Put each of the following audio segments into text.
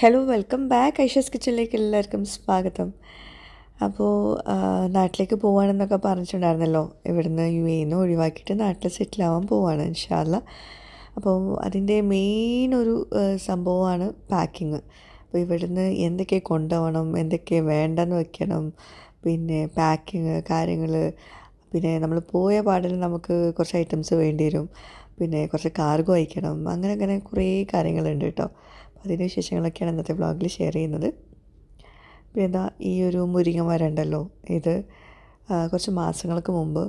Hello welcome back Aisha's കിച്ചണിലേക്ക് എല്ലാവർക്കും സ്വാഗതം. അപ്പോൾ നാട്ടിലേക്ക് പോവാണെന്നൊക്കെ പറഞ്ഞിട്ടുണ്ടായിരുന്നല്ലോ. ഇവിടുന്ന് യു നിന്ന് ഒഴിവാക്കിയിട്ട് നാട്ടിൽ സെറ്റിൽ ആവാൻ പോവാണ് ഇൻഷാല്ല അപ്പോൾ അതിന്റെ മെയിൻ ഒരു സംഭവമാണ് പാക്കിങ് അപ്പോൾ ഇവിടുന്ന് എന്തൊക്കെ കൊണ്ടുപോകണം എന്തൊക്കെ വേണ്ടെന്ന് വെക്കണം പിന്നെ പാക്കിങ് കാര്യങ്ങൾ പിന്നെ നമ്മൾ പോയ പാടിൽ നമുക്ക് കുറച്ച് ഐറ്റംസ് വേണ്ടി വരും പിന്നെ കുറച്ച് കാർഗോ അയക്കണം അങ്ങനെ അങ്ങനെ കുറേ കാര്യങ്ങളുണ്ട് കേട്ടോ. അതിന്റെ വിശേഷങ്ങളൊക്കെയാണ് ഇന്നത്തെ വ്ളോഗിൽ ഷെയർ ചെയ്യുന്നത്. പിന്നെ എന്താ ഈ ഒരു മുരിങ്ങ മരം ഉണ്ടല്ലോ ഇത് കുറച്ച് മാസങ്ങൾക്ക് മുമ്പ്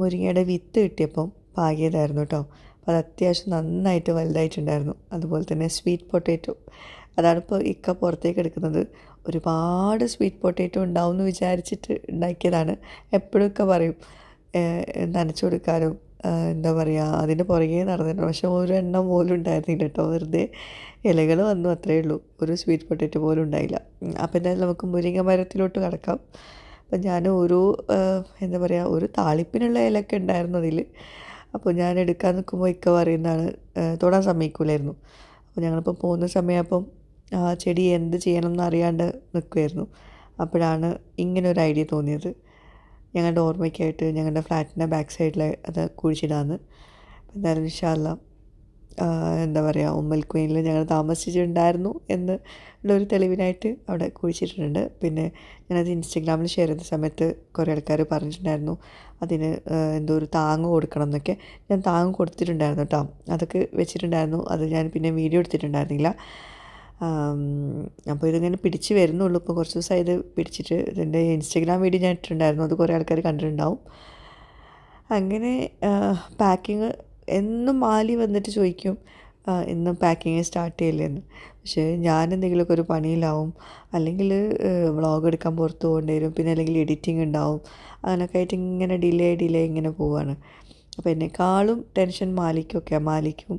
മുരിങ്ങയുടെ വിത്ത് കിട്ടിയപ്പം പാകിയതായിരുന്നു കേട്ടോ. അപ്പോൾ അത് അത്യാവശ്യം നന്നായിട്ട് വലുതായിട്ടുണ്ടായിരുന്നു. അതുപോലെ തന്നെ സ്വീറ്റ് പൊട്ടേറ്റോ അതാണ് ഇപ്പോൾ ഇക്ക പുറത്തേക്ക് എടുക്കുന്നത്. ഒരുപാട് സ്വീറ്റ് പൊട്ടേറ്റോ ഉണ്ടാവും എന്ന് വിചാരിച്ചിട്ട് ഉണ്ടാക്കിയതാണ്. എപ്പോഴും ഒക്കെ പറയും നനച്ചു കൊടുക്കാനും എന്താ പറയുക അതിന്റെ പുറകെ നടന്നിട്ടുണ്ട്. പക്ഷെ ഒരു എണ്ണം പോലും ഉണ്ടായിരുന്നില്ല കേട്ടോ. വെറുതെ ഇലകൾ വന്നു അത്രയേ ഉള്ളൂ. ഒരു സ്വീറ്റ് പൊട്ടേറ്റ് പോലും ഉണ്ടായില്ല. അപ്പം എന്തായാലും നമുക്ക് മുരിങ്ങ മരത്തിലോട്ട് കിടക്കാം. അപ്പം ഞാൻ ഒരു എന്താ പറയുക ഒരു താളിപ്പിനുള്ള ഇലയൊക്കെ ഉണ്ടായിരുന്നു അതിൽ അപ്പോൾ ഞാൻ എടുക്കാൻ നിൽക്കുമ്പോൾ ഇക്ക പറയുന്നതാണ് തൊടാൻ സമ്മതിക്കൂലായിരുന്നു. അപ്പോൾ ഞങ്ങളിപ്പോൾ പോകുന്ന സമയം ആ ചെടി എന്ത് ചെയ്യണം എന്ന് അറിയാണ്ട് നിൽക്കുമായിരുന്നു അപ്പോഴാണ് ഇങ്ങനെ ഒരു ഐഡിയ തോന്നിയത്. ഞങ്ങളുടെ ഓർമ്മയ്ക്കായിട്ട് ഞങ്ങളുടെ ഫ്ലാറ്റിന്റെ ബാക്ക് സൈഡിൽ അത് കുഴിച്ചിടാന്ന്. എന്തായാലും ഇൻഷാല്ല എന്താ പറയുക ഉമ്മൽ ക്വീനിൽ ഞങ്ങൾ താമസിച്ചിട്ടുണ്ടായിരുന്നു എന്ന് ഉള്ളൊരു തെളിവിനായിട്ട് അവിടെ കുഴിച്ചിട്ടുണ്ട് പിന്നെ ഞാനത് ഇൻസ്റ്റഗ്രാമിൽ ഷെയർ ചെയ്ത സമയത്ത് കുറേ ആൾക്കാർ പറഞ്ഞിട്ടുണ്ടായിരുന്നു അതിന് എന്തോ ഒരു താങ്ങ് കൊടുക്കണം എന്നൊക്കെ. ഞാൻ താങ്ങ് കൊടുത്തിട്ടുണ്ടായിരുന്നു കേട്ടോ. അതൊക്കെ വെച്ചിട്ടുണ്ടായിരുന്നു. അത് ഞാൻ പിന്നെ വീഡിയോ എടുത്തിട്ടുണ്ടായിരുന്നില്ല. അപ്പോൾ ഇതിങ്ങനെ പിടിച്ച് വരുന്നുള്ളൂ. ഇപ്പോൾ കുറച്ച് ദിവസമായി ഇത് പിടിച്ചിട്ട് ഇതിന്റെ ഇൻസ്റ്റഗ്രാം വീഡിയോ ഞാൻ ഇട്ടിട്ടുണ്ടായിരുന്നു അത് കുറേ ആൾക്കാർ കണ്ടിട്ടുണ്ടാവും. അങ്ങനെ പാക്കിങ് എന്നും മാലി വന്നിട്ട് ചോദിക്കും ഇന്ന് പാക്കിങ് സ്റ്റാർട്ട് ചെയ്യില്ലെന്ന്. പക്ഷേ ഞാൻ എന്തെങ്കിലുമൊക്കെ ഒരു പണിയിലാവും. അല്ലെങ്കിൽ വ്ളോഗ് എടുക്കാൻ പുറത്ത് പോകേണ്ടി വരും. പിന്നെ അല്ലെങ്കിൽ എഡിറ്റിംഗ് ഉണ്ടാവും. അങ്ങനെയൊക്കെ ആയിട്ട് ഇങ്ങനെ ഡിലേ ഡിലേ ഇങ്ങനെ പോവാണ്. അപ്പോൾ എന്നെക്കാളും ടെൻഷൻ മാലിക്കൊക്കെയാണ് മാലിക്കും.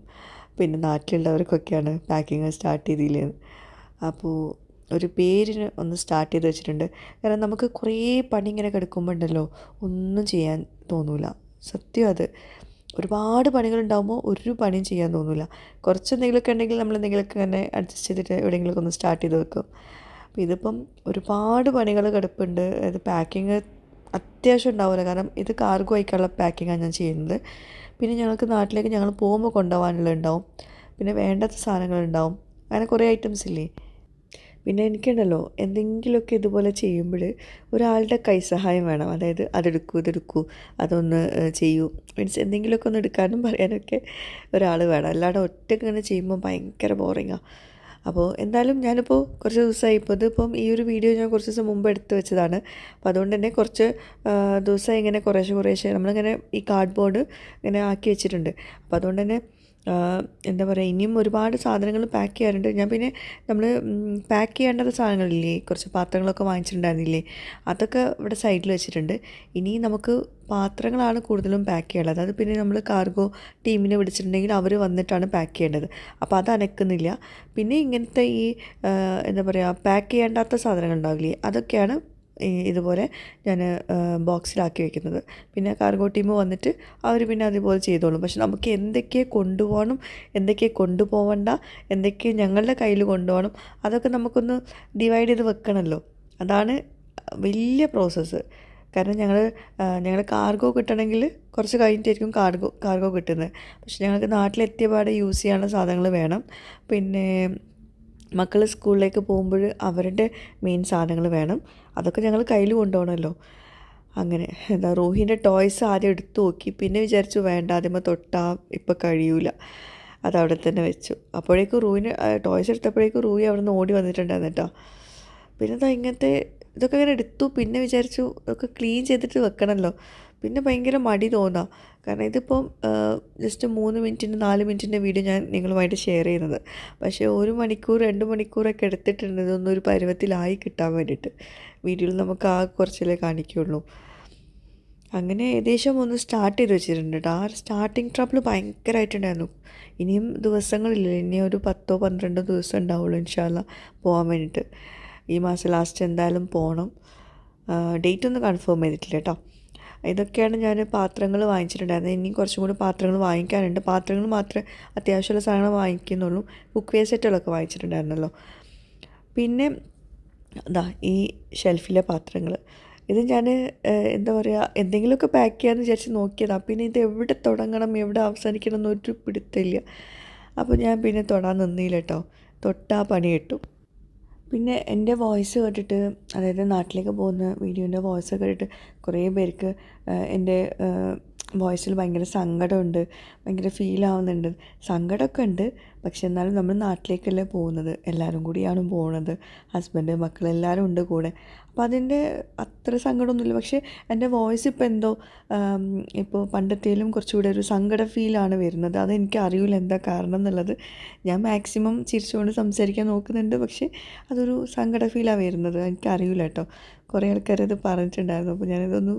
പിന്നെ നാട്ടിലുള്ളവർക്കൊക്കെയാണ് പാക്കിങ് സ്റ്റാർട്ട് ചെയ്തില്ലേ അപ്പോൾ ഒരു പേരിന് ഒന്ന് സ്റ്റാർട്ട് ചെയ്ത് വെച്ചിട്ടുണ്ട്. കാരണം നമുക്ക് കുറേ പണി ഇങ്ങനെ കിടക്കുമ്പോൾ ഉണ്ടല്ലോ ഒന്നും ചെയ്യാൻ തോന്നൂല. സത്യം അത്. ഒരുപാട് പണികളുണ്ടാകുമ്പോൾ ഒരു പണിയും ചെയ്യാൻ തോന്നില്ല കുറച്ച് എന്തെങ്കിലുമൊക്കെ ഉണ്ടെങ്കിൽ നമ്മൾ എന്തെങ്കിലുമൊക്കെ തന്നെ അഡ്ജസ്റ്റ് ചെയ്തിട്ട് എവിടെയെങ്കിലുമൊക്കെ ഒന്ന് സ്റ്റാർട്ട് ചെയ്ത് വെക്കും. അപ്പോൾ ഇതിപ്പം ഒരുപാട് പണികൾ കിടപ്പുണ്ട്. അതായത് പാക്കിങ് അത്യാവശ്യം ഉണ്ടാവില്ല. കാരണം ഇത് കാർഗോ ആയിക്കുള്ള പാക്കിങ്ങാണ് ഞാൻ ചെയ്യുന്നത്. പിന്നെ ഞങ്ങൾക്ക് നാട്ടിലേക്ക് ഞങ്ങൾ പോകുമ്പോൾ കൊണ്ടുപോകാനുള്ള ഉണ്ടാവും പിന്നെ വേണ്ടാത്ത സാധനങ്ങളുണ്ടാവും. അങ്ങനെ കുറേ ഐറ്റംസ് ഇല്ലേ? പിന്നെ എനിക്കുണ്ടല്ലോ എന്തെങ്കിലുമൊക്കെ ഇതുപോലെ ചെയ്യുമ്പോൾ ഒരാളുടെ കൈസഹായം വേണം. അതായത് അതെടുക്കൂ ഇതെടുക്കൂ അതൊന്ന് ചെയ്യൂ. മീൻസ് എന്തെങ്കിലുമൊക്കെ ഒന്ന് എടുക്കാനും പറയാനൊക്കെ ഒരാൾ വേണം. അല്ലാതെ ഒറ്റയ്ക്ക് ഇങ്ങനെ ചെയ്യുമ്പോൾ ഭയങ്കര ബോറിങ്ങാണ് അപ്പോൾ എന്തായാലും ഞാനിപ്പോൾ കുറച്ച് ദിവസമായി. ഇപ്പോൾ ഇതിപ്പം ഈ ഒരു വീഡിയോ ഞാൻ കുറച്ച് ദിവസം മുമ്പ് എടുത്ത് വെച്ചതാണ്. അപ്പോൾ അതുകൊണ്ട് തന്നെ കുറച്ച് ദിവസമായി ദിവസം ഇങ്ങനെ കുറേശ്ശെ കുറേശ്ശെ നമ്മളിങ്ങനെ ഈ കാർഡ് ബോർഡ് ഇങ്ങനെ ആക്കി വെച്ചിട്ടുണ്ട്. അപ്പോൾ അതുകൊണ്ട് തന്നെ എന്താ പറയുക ഇനിയും ഒരുപാട് സാധനങ്ങൾ പാക്ക് ചെയ്യാറുണ്ട്. ഞാൻ പിന്നെ നമ്മൾ പാക്ക് ചെയ്യേണ്ട സാധനങ്ങളില്ലേ കുറച്ച് പാത്രങ്ങളൊക്കെ വാങ്ങിച്ചിട്ടുണ്ടായിരുന്നില്ലേ അതൊക്കെ ഇവിടെ സൈഡിൽ വെച്ചിട്ടുണ്ട്. ഇനി നമുക്ക് പാത്രങ്ങളാണ് കൂടുതലും പാക്ക് ചെയ്യേണ്ടത് അത് പിന്നെ നമ്മൾ കാർഗോ ടീമിനെ വിളിച്ചിട്ടുണ്ടെങ്കിൽ അവർ വന്നിട്ടാണ് പാക്ക് ചെയ്യേണ്ടത്. അപ്പോൾ അത് അനക്കുന്നില്ല. പിന്നെ ഇങ്ങനത്തെ ഈ എന്താ പറയുക പാക്ക് ചെയ്യേണ്ടാത്ത സാധനങ്ങൾ ഉണ്ടാവില്ലേ അതൊക്കെയാണ് ഇതുപോലെ ഞാൻ ബോക്സിലാക്കി വെക്കുന്നത്. പിന്നെ കാർഗോ ടീം വന്നിട്ട് അവർ പിന്നെ അതുപോലെ ചെയ്തോളും. പക്ഷെ നമുക്ക് എന്തൊക്കെ കൊണ്ടുപോകണം എന്തൊക്കെ കൊണ്ടുപോകണ്ട എന്തൊക്കെ ഞങ്ങളുടെ കയ്യിൽ കൊണ്ടുപോകണം അതൊക്കെ നമുക്കൊന്ന് ഡിവൈഡ് ചെയ്ത് വെക്കണമല്ലോ അതാണ് വലിയ പ്രോസസ്സ് കാരണം ഞങ്ങൾ ഞങ്ങൾ കാർഗോ കിട്ടണമെങ്കിൽ കുറച്ച് കഴിഞ്ഞിട്ടായിരിക്കും കാർഗോ കാർഗോ കിട്ടുന്നത്. പക്ഷെ ഞങ്ങൾക്ക് നാട്ടിലെത്തിയ പാടെ യൂസ് ചെയ്യാനുള്ള സാധനങ്ങൾ വേണം. പിന്നെ മക്കൾ സ്കൂളിലേക്ക് പോകുമ്പോൾ അവരുടെ മെയിൻ സാധനങ്ങൾ വേണം. അതൊക്കെ ഞങ്ങൾ കയ്യിൽ കൊണ്ടുപോകണമല്ലോ അങ്ങനെ എന്താ റൂഹിന്റെ ടോയ്സ് ആദ്യം എടുത്തു നോക്കി. പിന്നെ വിചാരിച്ചു വേണ്ട ആദ്യമേ തൊട്ടാ ഇപ്പം കഴിയൂല. അത് അവിടെ തന്നെ വെച്ചു. അപ്പോഴേക്കും റൂഹിന് ടോയ്സ് എടുത്തപ്പോഴേക്കും റൂവി അവിടെ നിന്ന് ഓടി വന്നിട്ടുണ്ടായിരുന്നു കേട്ടോ. പിന്നെ എന്താ ഇങ്ങനത്തെ ഇതൊക്കെ ഇങ്ങനെ എടുത്തു. പിന്നെ വിചാരിച്ചു ഇതൊക്കെ ക്ലീൻ ചെയ്തിട്ട് വെക്കണമല്ലോ പിന്നെ ഭയങ്കര മടി തോന്നാം. കാരണം ഇതിപ്പം ജസ്റ്റ് മൂന്ന് മിനിറ്റിന്റെ നാല് മിനിറ്റിന്റെ വീഡിയോ ഞാൻ നിങ്ങളുമായിട്ട് ഷെയർ ചെയ്യുന്നത്. പക്ഷേ ഒരു മണിക്കൂർ രണ്ട് മണിക്കൂറൊക്കെ എടുത്തിട്ടുണ്ട്. ഇതൊന്നും ഒരു പരുവത്തിലായി കിട്ടാൻ വേണ്ടിയിട്ട്. വീഡിയോയിൽ നമുക്ക് ആ കുറച്ചിലേ കാണിക്കുകയുള്ളൂ അങ്ങനെ ഏകദേശം ഒന്ന് സ്റ്റാർട്ട് ചെയ്ത് വെച്ചിട്ടുണ്ട് കേട്ടോ ആ സ്റ്റാർട്ടിങ് ട്രബിൾ ഭയങ്കരമായിട്ടുണ്ടായിരുന്നു ഇനിയും ദിവസങ്ങളില്ല. ഇനി ഒരു പത്തോ പന്ത്രണ്ടോ ദിവസം ഉണ്ടാവുള്ളൂ ഇൻഷാല്ല പോകാൻ വേണ്ടിയിട്ട്. ഈ മാസം ലാസ്റ്റ് എന്തായാലും പോകണം ഡേറ്റ് ഒന്ന് കൺഫേം ചെയ്തിട്ടില്ല കേട്ടോ ഇതൊക്കെയാണ് ഞാൻ പാത്രങ്ങൾ വാങ്ങിച്ചിട്ടുണ്ടായിരുന്നത്. ഇനി കുറച്ചും കൂടി പാത്രങ്ങൾ വാങ്ങിക്കാനുണ്ട്. പാത്രങ്ങൾ മാത്രമേ അത്യാവശ്യമുള്ള സാധനങ്ങൾ വാങ്ങിക്കുന്നുള്ളൂ. Cook wear സെറ്റുകളൊക്കെ വാങ്ങിച്ചിട്ടുണ്ടായിരുന്നല്ലോ. പിന്നെ ദാ ഈ ഷെൽഫിലെ പാത്രങ്ങൾ. ഇത് ഞാൻ എന്താ പറയുക എന്തെങ്കിലുമൊക്കെ പാക്ക് ചെയ്യാമെന്ന് വിചാരിച്ച് നോക്കിയതാണ് പിന്നെ ഇത് എവിടെ തുടങ്ങണം എവിടെ അവസാനിക്കണം എന്നൊരു പിടുത്തമില്ല. അപ്പോൾ ഞാൻ പിന്നെ തൊടാൻ നിന്നില്ല കേട്ടോ. തൊട്ടാ പണി കിട്ടും പിന്നെ എന്റെ വോയിസ് കേട്ടിട്ട് അതായത് നാട്ടിലേക്ക് പോകുന്ന വീഡിയോന്റെ വോയിസ് കേട്ടിട്ട് കുറേ പേർക്ക് എന്റെ വോയിസിൽ ഭയങ്കര സങ്കടമുണ്ട് ഭയങ്കര ഫീൽ ആവുന്നുണ്ട്. സങ്കടമൊക്കെ ഉണ്ട് പക്ഷെ എന്നാലും നമ്മൾ നാട്ടിലേക്കല്ലേ പോകുന്നത്. എല്ലാവരും കൂടിയാണ് പോകുന്നത് ഹസ്ബൻഡ് മക്കൾ എല്ലാവരും ഉണ്ട് കൂടെ. അപ്പോൾ അതിന്റെ അത്ര സങ്കടമൊന്നുമില്ല. പക്ഷേ എന്റെ വോയിസ് ഇപ്പോൾ എന്തോ ഇപ്പോൾ പണ്ടത്തേലും കുറച്ചുകൂടെ ഒരു സങ്കട ഫീലാണ് വരുന്നത്. അതെനിക്ക് അറിയില്ല എന്താ കാരണം എന്നുള്ളത്. ഞാൻ മാക്സിമം ചിരിച്ചുകൊണ്ട് സംസാരിക്കാൻ നോക്കുന്നുണ്ട്. പക്ഷേ അതൊരു സങ്കട ഫീലാണ് വരുന്നത്. എനിക്കറിയില്ല കേട്ടോ. കുറേ ആൾക്കാരത് പറഞ്ഞിട്ടുണ്ടായിരുന്നു. അപ്പോൾ ഞാനിതൊന്ന്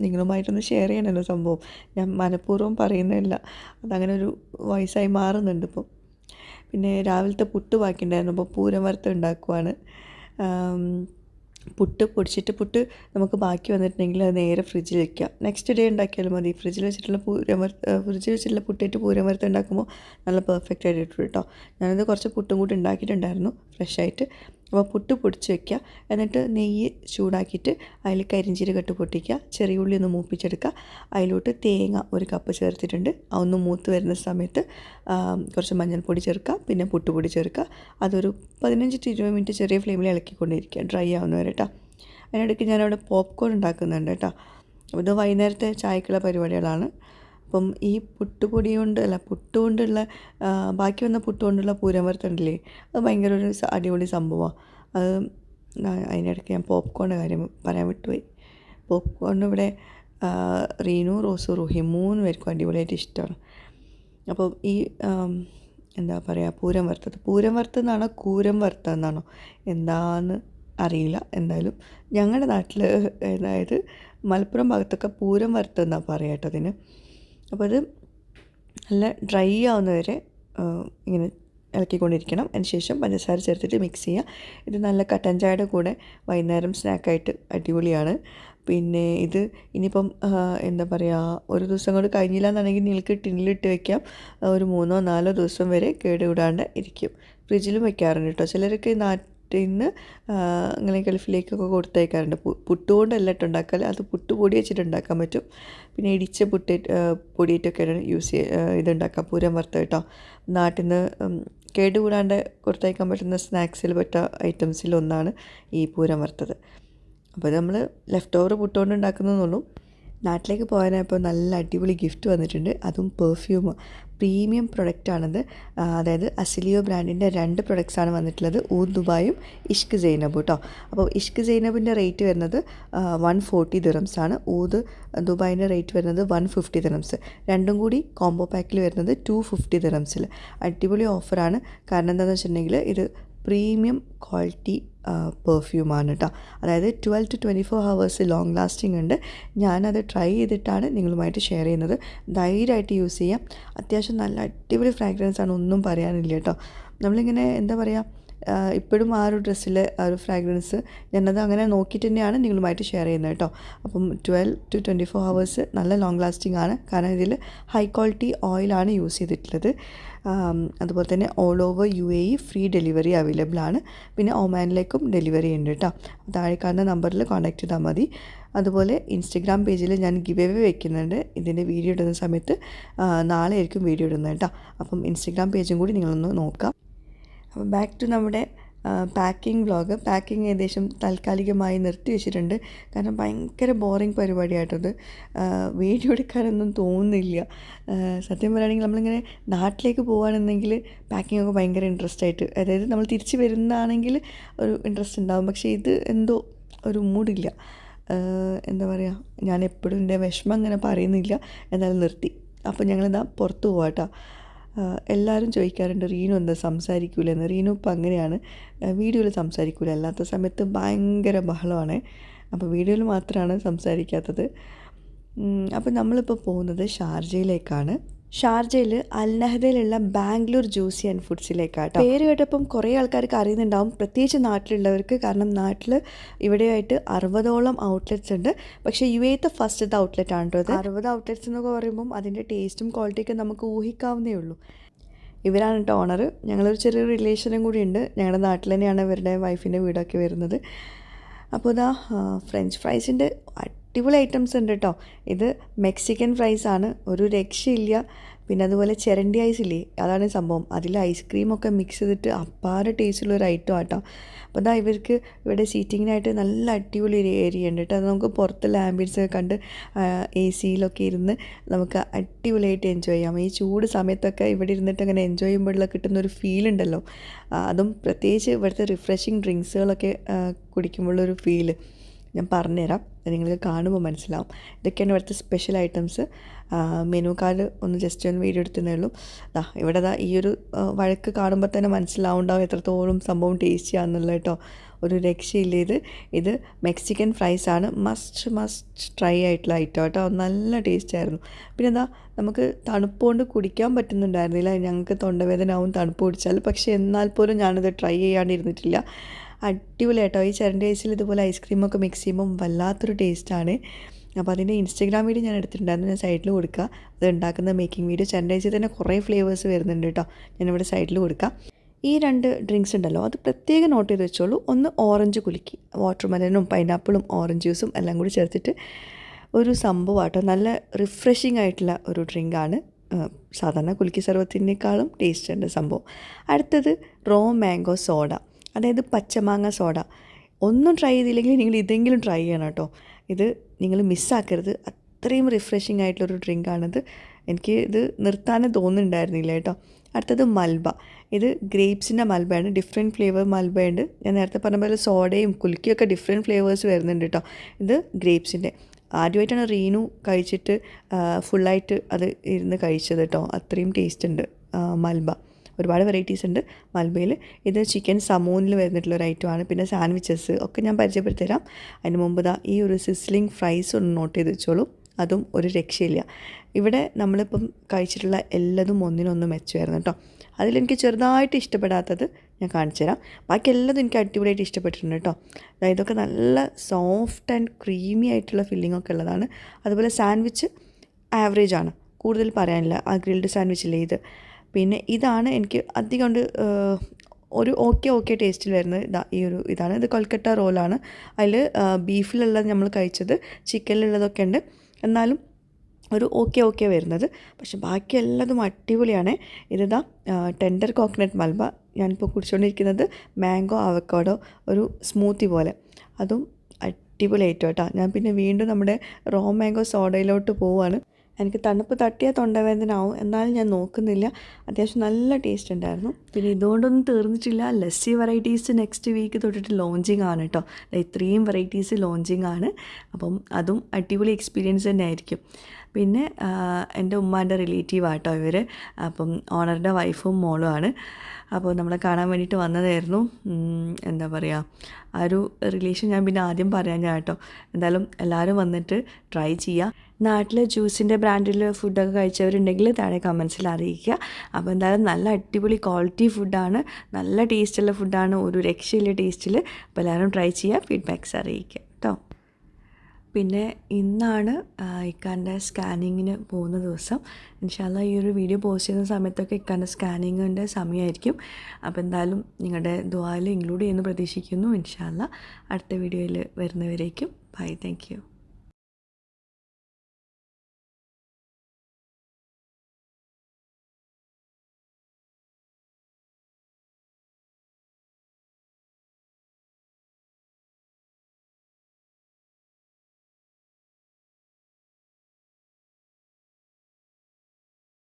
നിങ്ങളുമായിട്ടൊന്ന് ഷെയർ ചെയ്യണമല്ലോ സംഭവം. ഞാൻ മനഃപൂർവം പറയുന്നില്ല അതങ്ങനെ ഒരു വയസ്സായി മാറുന്നുണ്ട് ഇപ്പോൾ. പിന്നെ രാവിലത്തെ പുട്ട് ബാക്കിയുണ്ടായിരുന്നു അപ്പോൾ പൂരം വറുത്ത് ഉണ്ടാക്കുവാണ്. പുട്ട് പൊടിച്ചിട്ട് പുട്ട് നമുക്ക് ബാക്കി വന്നിട്ടുണ്ടെങ്കിൽ അത് നേരെ ഫ്രിഡ്ജിൽ വെക്കാം. നെക്സ്റ്റ് ഡേ ഉണ്ടാക്കിയാലും മതി. ഫ്രിഡ്ജിൽ വെച്ചിട്ടുള്ള പൂരമരത്ത് ഫ്രിഡ്ജിൽ വെച്ചിട്ടുള്ള പുട്ടിട്ട് പൂരമരത്ത് ഉണ്ടാക്കുമ്പോൾ നല്ല പെർഫെക്റ്റ് ആയിട്ട് ഇട്ടു കേട്ടോ. ഞാനത് കുറച്ച് പുട്ടും കൂടി ഉണ്ടാക്കിയിട്ടുണ്ടായിരുന്നു. ഫ്രഷായിട്ട് അപ്പോൾ പുട്ട് പൊടിച്ച് വെക്കുക. എന്നിട്ട് നെയ്യ് ചൂടാക്കിയിട്ട് അതിൽ കരിഞ്ചീരകട്ട് പൊട്ടിക്കുക. ചെറിയ ഉള്ളി ഒന്ന് മൂപ്പിച്ചെടുക്കുക. അതിലോട്ട് തേങ്ങ ഒരു കപ്പ് ചേർത്തിട്ടുണ്ട്. അതൊന്ന് മൂത്ത് വരുന്ന സമയത്ത് കുറച്ച് മഞ്ഞൾപ്പൊടി ചേർക്കുക. പിന്നെ പുട്ടുപൊടി ചേർക്കുക. അതൊരു പതിനഞ്ച് ടു ഇരുപത് മിനിറ്റ് ചെറിയ ഫ്ലെയിമിൽ ഇളക്കിക്കൊണ്ടിരിക്കുക. ഡ്രൈ ആവുന്ന വരെ കേട്ടോ അതിനിടയ്ക്ക് ഞാനവിടെ പോപ്കോൺ ഉണ്ടാക്കുന്നുണ്ട് കേട്ടോ ഇത് വൈകുന്നേരത്തെ ചായക്കുള്ള പരിപാടികളാണ്. അപ്പം ഈ പുട്ടുപൊടി കൊണ്ട് അല്ല പുട്ട് കൊണ്ടുള്ള ബാക്കി വന്ന പുട്ട് കൊണ്ടുള്ള പൂരം വറുത്തുണ്ടല്ലേ അത് ഭയങ്കര ഒരു അടിപൊളി സംഭവമാണ് അത് അതിനിടയ്ക്ക് ഞാൻ പോപ്കോണിന്റെ കാര്യം പറയാൻ വിട്ടുപോയി. പോപ്കോൺ ഇവിടെ റീനു റോസു റുഹി മൂന്ന് പേർക്കും അടിപൊളിയായിട്ട് ഇഷ്ടമാണ്. അപ്പോൾ ഈ എന്താ പറയുക പൂരം വറുത്തത് പൂരം വറുത്തതെന്നാണോ കൂരം വറുത്തതെന്നാണോ എന്താന്ന് അറിയില്ല. എന്തായാലും ഞങ്ങളുടെ നാട്ടിൽ അതായത് മലപ്പുറം ഭാഗത്തൊക്കെ പൂരം വറുത്തതെന്നാണ് പറയാം കേട്ടോ അതിന്. അപ്പോൾ അത് നല്ല ഡ്രൈ ആവുന്നവരെ ഇങ്ങനെ ഇളക്കിക്കൊണ്ടിരിക്കണം. അതിന് ശേഷം പഞ്ചസാര ചേർത്തിട്ട് മിക്സ് ചെയ്യുക ഇത് നല്ല കട്ടൻ ചായയുടെ കൂടെ വൈകുന്നേരം സ്നാക്കായിട്ട് അടിപൊളിയാണ്. പിന്നെ ഇത് ഇനിയിപ്പം എന്താ പറയുക ഒരു ദിവസം കൊണ്ട് കഴിഞ്ഞില്ല എന്നുണ്ടെങ്കിൽ നിങ്ങൾക്ക് ടിന്നിലിട്ട് വെക്കാം. ഒരു മൂന്നോ നാലോ ദിവസം വരെ കേടുവിടാണ്ട് ഇരിക്കും. ഫ്രിഡ്ജിലും വെക്കാറുണ്ട് കേട്ടോ. ചിലരൊക്കെ നാട്ടിൽ നിന്ന് ഇങ്ങനെ ഗൾഫിലേക്കൊക്കെ കൊടുത്തയക്കാറുണ്ട് പുട്ടുകൊണ്ടല്ല ഉണ്ടാക്കൽ അത് പുട്ട് പൊടി വെച്ചിട്ട് ഉണ്ടാക്കാൻ പറ്റും. പിന്നെ ഇടിച്ച പുട്ട് പൊടിയിട്ടൊക്കെയാണ് യൂസ് ചെയ്യുക ഇതുണ്ടാക്കാം. പൂരം വറുത്ത കേട്ടോ. നാട്ടിൽ നിന്ന് കേടുകൂടാണ്ട് കൊടുത്തയക്കാൻ പറ്റുന്ന സ്നാക്സിൽ പറ്റ ഐറ്റംസിൽ ഒന്നാണ് ഈ പൂരം വറുത്തത്. അപ്പോൾ നമ്മൾ ലെഫ്റ്റ് ഓവർ പുട്ടുകൊണ്ട് ഉണ്ടാക്കുന്നതെന്നുള്ളൂ നാട്ടിലേക്ക് പോകാനായപ്പോൾ നല്ല അടിപൊളി ഗിഫ്റ്റ് വന്നിട്ടുണ്ട്. അതും പെർഫ്യൂം പ്രീമിയം പ്രൊഡക്റ്റാണത്. അതായത് അസിലിയോ ബ്രാൻഡിന്റെ രണ്ട് പ്രൊഡക്ട്സാണ് വന്നിട്ടുള്ളത്. ഊദ് ദുബായും ഇഷ്ക് സൈനബും കേട്ടോ അപ്പോൾ ഇഷ്ക് ജൈനബിന്റെ റേറ്റ് വരുന്നത് വൺ ഫോർട്ടി ദിറംസ് ആണ് ഊദ് ദുബായിന്റെ റേറ്റ് വരുന്നത് വൺ ഫിഫ്റ്റി ദിറംസ്. രണ്ടും കൂടി കോംബോ പാക്കിൽ വരുന്നത് ടു ഫിഫ്റ്റി ദിറംസിൽ അടിപൊളി ഓഫറാണ്. കാരണം എന്താണെന്ന് വെച്ചിട്ടുണ്ടെങ്കിൽ ഇത് പ്രീമിയം ക്വാളിറ്റി പെർഫ്യൂമാണ് കേട്ടോ അതായത് twelve to twenty four hours long lasting ഉണ്ട്. ഞാനത് ട്രൈ ചെയ്തിട്ടാണ് നിങ്ങളുമായിട്ട് ഷെയർ ചെയ്യുന്നത്. ധൈര്യമായിട്ട് യൂസ് ചെയ്യാം. അത്യാവശ്യം നല്ല അടിപൊളി ഫ്രാഗ്രൻസ് ആണ് ഒന്നും പറയാനില്ല കേട്ടോ നമ്മളിങ്ങനെ എന്താ പറയുക ഇപ്പോഴും ആ ഒരു ഡ്രസ്സിലെ ആ ഒരു ഫ്രാഗ്രൻസ് ഞാനത് അങ്ങനെ നോക്കിയിട്ട് തന്നെയാണ് നിങ്ങളുമായിട്ട് ഷെയർ ചെയ്യുന്നത് കേട്ടോ. അപ്പം twelve to twenty four hours നല്ല ലോങ് ലാസ്റ്റിംഗ് ആണ്. കാരണം ഇതിൽ ഹൈ ക്വാളിറ്റി ഓയിലാണ് യൂസ് ചെയ്തിട്ടുള്ളത്. അതുപോലെ തന്നെ all over U A E free delivery available ആണ്. പിന്നെ ഒമാനിലേക്കും ഡെലിവറി ഉണ്ട് കേട്ടോ. താഴെ കാണുന്ന നമ്പറിൽ കോൺടാക്ട് ചെയ്താൽ മതി. അതുപോലെ ഇൻസ്റ്റഗ്രാം പേജിൽ ഞാൻ ഗിവ് എവേ വെക്കുന്നുണ്ട്. ഇതിന്റെ വീഡിയോ ഇടുന്ന സമയത്ത് നാളെ ആയിരിക്കും വീഡിയോ ഇടുന്നത് കേട്ടോ. അപ്പം ഇൻസ്റ്റഗ്രാം പേജും കൂടി നിങ്ങളൊന്ന് നോക്കാം. അപ്പോൾ ബാക്ക് ടു നമ്മുടെ പാക്കിംഗ് വ്ളോഗ് പാക്കിംഗ് ഏകദേശം താൽക്കാലികമായി നിർത്തി വെച്ചിട്ടുണ്ട്. കാരണം ഭയങ്കര ബോറിങ് പരിപാടിയായിട്ടത്. വീഡിയോ എടുക്കാനൊന്നും തോന്നുന്നില്ല. സത്യം പറയുകയാണെങ്കിൽ നമ്മളിങ്ങനെ നാട്ടിലേക്ക് പോകുകയാണെന്നെങ്കിൽ പാക്കിംഗ് ഒക്കെ ഭയങ്കര ഇൻട്രസ്റ്റ് ആയിട്ട് അതായത് നമ്മൾ തിരിച്ച് വരുന്നതാണെങ്കിൽ ഒരു ഇൻട്രസ്റ്റ് ഉണ്ടാകും പക്ഷേ ഇത് എന്തോ ഒരു മൂഡില്ല എന്താ പറയുക ഞാൻ എപ്പോഴും എന്റെ വിഷമം അങ്ങനെ പറയുന്നില്ല. എന്നാലും നിർത്തി. അപ്പോൾ ഞങ്ങളിതാ പുറത്ത് പോവാട്ടോ. എല്ലാവരും ചോദിക്കാറുണ്ട് റീനു എന്താ സംസാരിക്കൂല എന്ന് റീനു ഇപ്പം അങ്ങനെയാണ്. വീഡിയോയിൽ സംസാരിക്കൂല. അല്ലാത്ത സമയത്ത് ഭയങ്കര ബഹളമാണ്. അപ്പോൾ വീഡിയോയിൽ മാത്രമാണ് സംസാരിക്കാത്തത്. അപ്പോൾ നമ്മളിപ്പോൾ പോകുന്നത് ഷാർജയിലേക്കാണ്. ഷാർജയിൽ അൽനഹദയിലുള്ള ബാംഗ്ലൂർ ജ്യൂസി ആൻഡ് ഫുഡ്സിലേക്കാട്ടോ പേര് കേട്ടപ്പം കുറേ ആൾക്കാർക്ക് അറിയുന്നുണ്ടാവും. പ്രത്യേകിച്ച് നാട്ടിലുള്ളവർക്ക് കാരണം നാട്ടിൽ ഇവിടെയായിട്ട് അറുപതോളം ഔട്ട്ലെറ്റ്സ് ഉണ്ട്. പക്ഷേ യു എത്തെ ഫസ്റ്റ് ഔട്ട്ലെറ്റ് ആണ് കേട്ടോ അറുപത് ഔട്ട്ലെറ്റ്സ് എന്നൊക്കെ പറയുമ്പം അതിന്റെ ടേസ്റ്റും ക്വാളിറ്റിയൊക്കെ നമുക്ക് ഊഹിക്കാവുന്നേ ഉള്ളൂ. ഇവരാണ് കേട്ടോ ഓണർ ഞങ്ങളൊരു ചെറിയ റിലേഷനും കൂടി ഉണ്ട്. ഞങ്ങളുടെ നാട്ടിൽ തന്നെയാണ് ഇവരുടെ വൈഫിന്റെ വീടൊക്കെ വരുന്നത്. അപ്പോൾ ഇതാ ഫ്രഞ്ച് ഫ്രൈസിന്റെ അടിപൊളി ഐറ്റംസ് ഉണ്ട് കേട്ടോ ഇത് മെക്സിക്കൻ ഫ്രൈസ് ആണ്. ഒരു രക്ഷയില്ല. പിന്നെ അതുപോലെ ചിരണ്ടി ഐസ് ഇല്ലേ? അതാണ് സംഭവം. അതിൽ ഐസ്ക്രീമൊക്കെ മിക്സ് ചെയ്തിട്ട് അപ്പാര ടേസ്റ്റുള്ള ഒരു ഐറ്റം ആട്ടോ അപ്പോൾ അതാ ഇവർക്ക് ഇവിടെ സീറ്റിങ്ങിനായിട്ട് നല്ല അടിപൊളി ഒരു ഏരിയ ഉണ്ട് കേട്ടോ അത് നമുക്ക് പുറത്തുള്ള ആംബിയൻസ് ഒക്കെ കണ്ട് എ സിയിലൊക്കെ ഇരുന്ന് നമുക്ക് അടിപൊളിയായിട്ട് എൻജോയ് ചെയ്യാം. ഈ ചൂട് സമയത്തൊക്കെ ഇവിടെ ഇരുന്നിട്ട് അങ്ങനെ എൻജോയ് ചെയ്യുമ്പോഴുള്ള കിട്ടുന്ന ഒരു ഫീൽ ഉണ്ടല്ലോ. അതും പ്രത്യേകിച്ച് ഇവിടുത്തെ റിഫ്രഷിങ് ഡ്രിങ്ക്സുകളൊക്കെ കുടിക്കുമ്പോഴുള്ളൊരു ഫീൽ ഞാൻ പറഞ്ഞുതരാം. നിങ്ങൾക്ക് കാണുമ്പോൾ മനസ്സിലാവും. ഇതൊക്കെയാണ് ഇവിടുത്തെ സ്പെഷ്യൽ ഐറ്റംസ് മെനു കാർഡ് ഒന്ന് ജസ്റ്റ് ഒന്ന് വീഡിയോ എടുത്തതേ ഉള്ളൂ. ദാ ഇവിടെ ദാ ഈ ഒരു വഴക്ക് കാണുമ്പോൾ തന്നെ മനസ്സിലാവുണ്ടാവും എത്രത്തോളം സംഭവം ടേസ്റ്റിയാണെന്നുള്ള കേട്ടോ. ഒരു രക്ഷയില്ല ഇത്. ഇത് മെക്സിക്കൻ ഫ്രൈസ് ആണ്. മസ്റ്റ് മസ്റ്റ് ട്രൈ ആയിട്ടുള്ള ഐറ്റം കേട്ടോ. നല്ല ടേസ്റ്റ് ആയിരുന്നു. പിന്നെ എന്താ നമുക്ക് തണുപ്പ് കൊണ്ട് കുടിക്കാൻ പറ്റുന്നുണ്ടായിരുന്നില്ല. ഞങ്ങൾക്ക് തൊണ്ടവേദന ആവും തണുപ്പ് കുടിച്ചാൽ. പക്ഷേ എന്നാൽ പോലും ഞാനിത് ട്രൈ ചെയ്യാണ്ടിരുന്നിട്ടില്ല. അടിപൊളി കേട്ടോ ഈ ചരണ്ടി ഐസിൽ ഇതുപോലെ ഐസ്ക്രീമൊക്കെ മിക്സ് ചെയ്യുമ്പം വല്ലാത്തൊരു ടേസ്റ്റാണ് അപ്പോൾ അതിന്റെ ഇൻസ്റ്റാഗ്രാം വീഡിയോ ഞാൻ എടുത്തിട്ടുണ്ടായിരുന്നു. ഞാൻ സൈഡിൽ കൊടുക്കുക അത് ഉണ്ടാക്കുന്ന മേക്കിംഗ് വീഡിയോ ചരണ്ടി ഐസിൽ തന്നെ കുറേ ഫ്ലേവേഴ്സ് വരുന്നുണ്ട് കേട്ടോ ഞാനിവിടെ സൈഡിൽ കൊടുക്കാം. ഈ രണ്ട് ഡ്രിങ്ക്സ് ഉണ്ടല്ലോ. അത് പ്രത്യേകം നോട്ട് ചെയ്ത് വെച്ചോളൂ. ഒന്ന് ഓറഞ്ച് കുലുക്കി. വാട്ടർമെലനും പൈനാപ്പിളും ഓറഞ്ച് ജ്യൂസും എല്ലാം കൂടി ചേർത്തിട്ട് ഒരു സംഭവമാട്ടോ നല്ല റിഫ്രഷിംഗ് ആയിട്ടുള്ള ഒരു ഡ്രിങ്കാണ് സാധാരണ കുലുക്കി സർവത്തിനേക്കാളും ടേസ്റ്റ് ഉണ്ട് സംഭവം. അടുത്തത് റോ മാംഗോ സോഡ അതായത് പച്ചമാങ്ങ സോഡ. ഒന്നും ട്രൈ ചെയ്തില്ലെങ്കിൽ നിങ്ങൾ ഇതെങ്കിലും ട്രൈ ചെയ്യണം കേട്ടോ. ഇത് നിങ്ങൾ മിസ്സാക്കരുത് അത്രയും റിഫ്രഷിംഗ് ആയിട്ടുള്ളൊരു ഡ്രിങ്കാണിത് എനിക്ക് ഇത് നിർത്താനേ തോന്നുന്നുണ്ടായിരുന്നില്ല കേട്ടോ. അടുത്തത് മൽബ. ഇത് ഗ്രേപ്സിന്റെ മൽബയാണ്. Different flavour മൽബയുണ്ട്. ഞാൻ നേരത്തെ പറഞ്ഞ പോലെ സോഡയും കുലുക്കിയൊക്കെ ഡിഫറെന്റ് ഫ്ലേവേഴ്സ് വരുന്നുണ്ട് കേട്ടോ. ഇത് ഗ്രേപ്സിന്റെ. ആദ്യമായിട്ടാണ് റീനു കഴിച്ചിട്ട് ഫുള്ളായിട്ട് അത് ഇരുന്ന് കഴിച്ചത് കേട്ടോ. അത്രയും ടേസ്റ്റ് ഉണ്ട് മൽബ. ഒരുപാട് വെറൈറ്റീസ് ഉണ്ട്. മൽബയിൽ ഇത് ചിക്കൻ സമൂനിൽ വരുന്നിട്ടുള്ള ഒരു ഐറ്റമാണ് പിന്നെ സാൻഡ്വിച്ചസ് ഒക്കെ ഞാൻ പരിചയപ്പെടുത്തി തരാം അതിന് മുമ്പ് ദാ ഈ ഒരു സിസ്ലിംഗ് ഫ്രൈസ് ഒന്ന് നോട്ട് ചെയ്ത് വെച്ചോളൂ. അതും ഒരു രക്ഷയില്ല. ഇവിടെ നമ്മളിപ്പം കഴിച്ചിട്ടുള്ള എല്ലാതും ഒന്നിനൊന്ന് മെച്ചമായിരുന്നു കേട്ടോ. അതിലെനിക്ക് ചെറുതായിട്ട് ഇഷ്ടപ്പെടാത്തത് ഞാൻ കാണിച്ചു തരാം ബാക്കി എല്ലാതും എനിക്ക് അടിപൊളിയായിട്ട് ഇഷ്ടപ്പെട്ടിട്ടുണ്ട് കേട്ടോ. അതായത് ഇതൊക്കെ നല്ല സോഫ്റ്റ് ആൻഡ് ക്രീമി ആയിട്ടുള്ള ഫില്ലിംഗ് ഒക്കെ ഉള്ളതാണ്. അതുപോലെ സാൻഡ്വിച്ച് ആവറേജ് ആണ്. കൂടുതൽ പറയാനില്ല. ആ ഗ്രിൽഡ് സാൻഡ്വിച്ച് ഇല്ലേ ഇത്? പിന്നെ ഇതാണ് എനിക്ക് അധികം കൊണ്ട് ഒരു ഓക്കെ ഓക്കെ ടേസ്റ്റിൽ വരുന്നത്. ഇതാ ഈ ഒരു ഇതാണ്. ഇത് കൊൽക്കട്ട റോളാണ് അതിൽ ബീഫിലുള്ളത് നമ്മൾ കഴിച്ചത് ചിക്കനിലുള്ളതൊക്കെ ഉണ്ട്. എന്നാലും ഒരു ഓക്കെ ഓക്കെ വരുന്നത്. പക്ഷെ ബാക്കി എല്ലാതും അടിപൊളിയാണ്. ഇതിതാ ടെൻഡർ കോക്കനട്ട് മൽബ ഞാനിപ്പോൾ കുടിച്ചുകൊണ്ടിരിക്കുന്നത് മാംഗോ അവക്കാഡോ ഒരു സ്മൂത്തി പോലെ. അതും അടിപൊളിയായിട്ട് കേട്ടോ ഞാൻ പിന്നെ വീണ്ടും നമ്മുടെ റോ മാംഗോ സോഡയിലോട്ട് പോവുകയാണ് എനിക്ക് തണുപ്പ് തട്ടിയ തൊണ്ടവേദന ആവും എന്നാലും ഞാൻ നോക്കുന്നില്ല. അത്യാവശ്യം നല്ല ടേസ്റ്റ് ഉണ്ടായിരുന്നു. പിന്നെ ഇതുകൊണ്ടൊന്നും തീർന്നിട്ടില്ല. ലസ്സി വെറൈറ്റീസ് നെക്സ്റ്റ് വീക്ക് തൊട്ടിട്ട് ലോഞ്ചിങ് ആണ് കേട്ടോ ഇത്രയും വെറൈറ്റീസ് ലോഞ്ചിങ് ആണ്. അപ്പം അതും അടിപൊളി എക്സ്പീരിയൻസ് തന്നെ ആയിരിക്കും പിന്നെ എന്റെ ഉമ്മാന്റെ റിലേറ്റീവ് ആട്ടോ ഇവർ അപ്പം ഓണറിന്റെ വൈഫും മോളും ആണ്. അപ്പോൾ നമ്മളെ കാണാൻ വേണ്ടിയിട്ട് വന്നതായിരുന്നു. എന്താ പറയുക ആ ഒരു റിലേഷൻ ഞാൻ പിന്നെ ആദ്യം പറയാൻ കേട്ടോ. എന്തായാലും എല്ലാവരും വന്നിട്ട് ട്രൈ ചെയ്യുക നാട്ടിലെ ജ്യൂസിന്റെ ബ്രാൻഡിൽ ഫുഡൊക്കെ കഴിച്ചവരുണ്ടെങ്കിൽ താഴെ കമൻസിൽ അറിയിക്കുക. അപ്പോൾ എന്തായാലും നല്ല അടിപൊളി ക്വാളിറ്റി ഫുഡാണ് നല്ല ടേസ്റ്റുള്ള ഫുഡാണ് ഒരു രക്ഷയില്ല ടേസ്റ്റിൽ അപ്പോൾ എല്ലാവരും ട്രൈ ചെയ്യുക ഫീഡ്ബാക്ക്സ് അറിയിക്കുക. പിന്നെ ഇന്നാണ് ഇക്കാന്റെ സ്കാനിങ്ങിന് പോകുന്ന ദിവസം. ഇൻഷാല്ല ഈ ഒരു വീഡിയോ പോസ്റ്റ് ചെയ്യുന്ന സമയത്തൊക്കെ ഇക്കാന്റെ സ്കാനിങ്ങിന്റെ സമയമായിരിക്കും. അപ്പോൾ എന്തായാലും നിങ്ങളുടെ ദ്വായിൽ ഇൻക്ലൂഡ് ചെയ്യുന്നു പ്രതീക്ഷിക്കുന്നു. ഇൻഷാല്ല അടുത്ത വീഡിയോയിൽ വരുന്നവരേക്കും. Bye thank